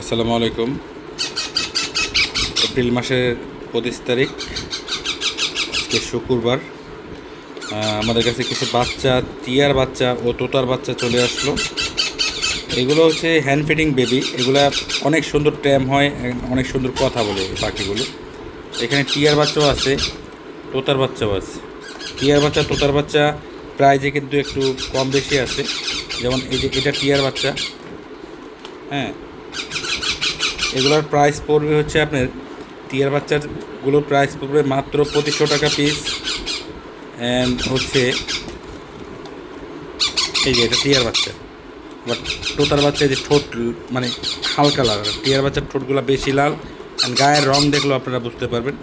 আসসালামু আলাইকুম। এপ্রিল মাসের পঁচিশ তারিখ, আজকে শুক্রবার। আমাদের কাছে কিছু বাচ্চা, টিয়ার বাচ্চা ও তোতার বাচ্চা চলে আসলো। এগুলো হচ্ছে হ্যান্ড ফিডিং বেবি এগুলা অনেক সুন্দর ট্যাম হয়, অনেক সুন্দর কথা বলে পাখিগুলো। এখানে টিয়ার বাচ্চাও আছে, তোতার বাচ্চাও আছে। টিয়ার বাচ্চা, তোতার বাচ্চা প্রাইজে কিন্তু একটু কম বেশি আছে। যেমন এই যে, এটা টিয়ার বাচ্চা। হ্যাঁ। এগুলোর প্রাইস পড়বে হচ্ছে আপনার, টিয়ার বাচ্চাগুলোর প্রাইস পড়বে মাত্র পঁচিশশো টাকা পিস অ্যান্ড হচ্ছে, এই যে এটা টিয়ার বাচ্চা। বাট টোটার বাচ্চা যে ঠোঁট মানে হালকা লাল। টিয়ার বাচ্চার ঠোঁটগুলো বেশি লাল। অ্যান্ড গায়ের রং দেখলেও আপনারা বুঝতে পারবেন।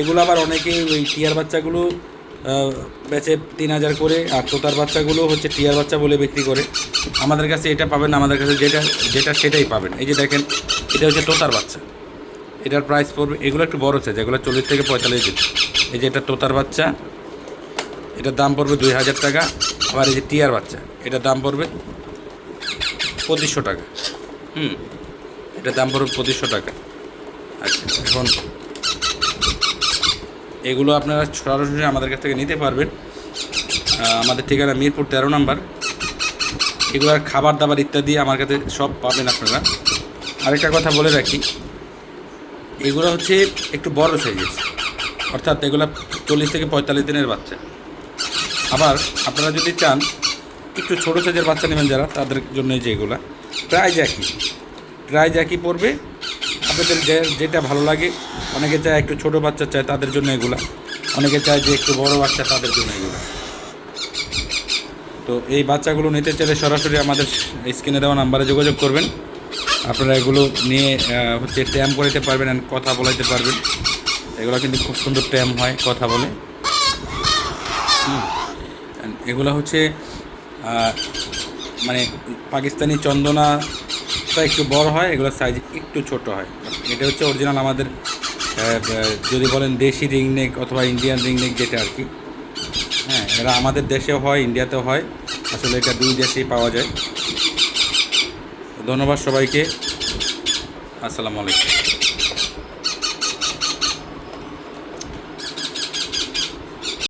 এগুলো আবার অনেকেই ওই টিয়ার বাচ্চাগুলো বেচে তিন হাজার করে, আর তোতার বাচ্চাগুলো হচ্ছে টিয়ার বাচ্চা বলে বিক্রি করে। আমাদের কাছে এটা পাবেন, আমাদের কাছে যেটা যেটা সেটাই পাবেন। এই যে দেখেন, এটা হচ্ছে তোতার বাচ্চা। এটার প্রাইস পড়বে, এগুলো একটু বড় সাইজ এগুলো চল্লিশ থেকে পঁয়তাল্লিশ দিন। এই যে এটা তোতার বাচ্চা, এটার দাম পড়বে দুই হাজার টাকা, আবার এই যে টিয়ার বাচ্চা, এটার দাম পড়বে পঁচিশশো টাকা। হুম, এটার দাম পড়বে পঁচিশশো টাকা। আচ্ছা এখন এগুলো আপনারা সরাসরি আমাদের কাছ থেকে নিতে পারবেন। আমাদের ঠিকানা মিরপুর তেরো নাম্বার। এগুলোর খাবার দাবার ইত্যাদি আমার কাছে সব পাবেন আপনারা। আরেকটা কথা বলে রাখি, এগুলো হচ্ছে একটু বড় সাইজের অর্থাৎ এগুলো চল্লিশ থেকে পঁয়তাল্লিশ দিনের বাচ্চা। আবার আপনারা যদি চান, একটু ছোটো সাইজের বাচ্চা নেবেন যারা, তাদের জন্য যে এগুলা। প্রাইজ একই। প্রাইজ একই পড়বে আপনাদের যেটা ভালো লাগে, অনেকে চায় একটু ছোটো বাচ্চা চায় তাদের জন্য এগুলা। অনেকে চায় যে একটু বড় বাচ্চা তাদের জন্য এগুলো। তো এই বাচ্চাগুলো নিতে চাইলে সরাসরি আমাদের স্ক্রিনে দেওয়া নাম্বারে যোগাযোগ করবেন। আপনারা এগুলো নিয়ে হচ্ছে ট্যাম করাতে পারবেন and কথা বলাইতে পারবেন। এগুলো কিন্তু খুব সুন্দর ট্যাম হয় কথা বলে। এগুলো হচ্ছে মানে পাকিস্তানি চন্দনাটা একটু বড় হয়, এগুলোর সাইজ একটু ছোট হয়। এটা হচ্ছে অরিজিনাল আমাদের যদি বলেন দেশি রিংনেক অথবা ইন্ডিয়ান রিংনেক যেটা আর কি। হ্যাঁ এরা আমাদের দেশেও হয় ইন্ডিয়াতেও হয়। আসলে এটা দুই দেশেই পাওয়া যায়। ধন্যবাদ সবাইকে। আসসালামু আলাইকুম।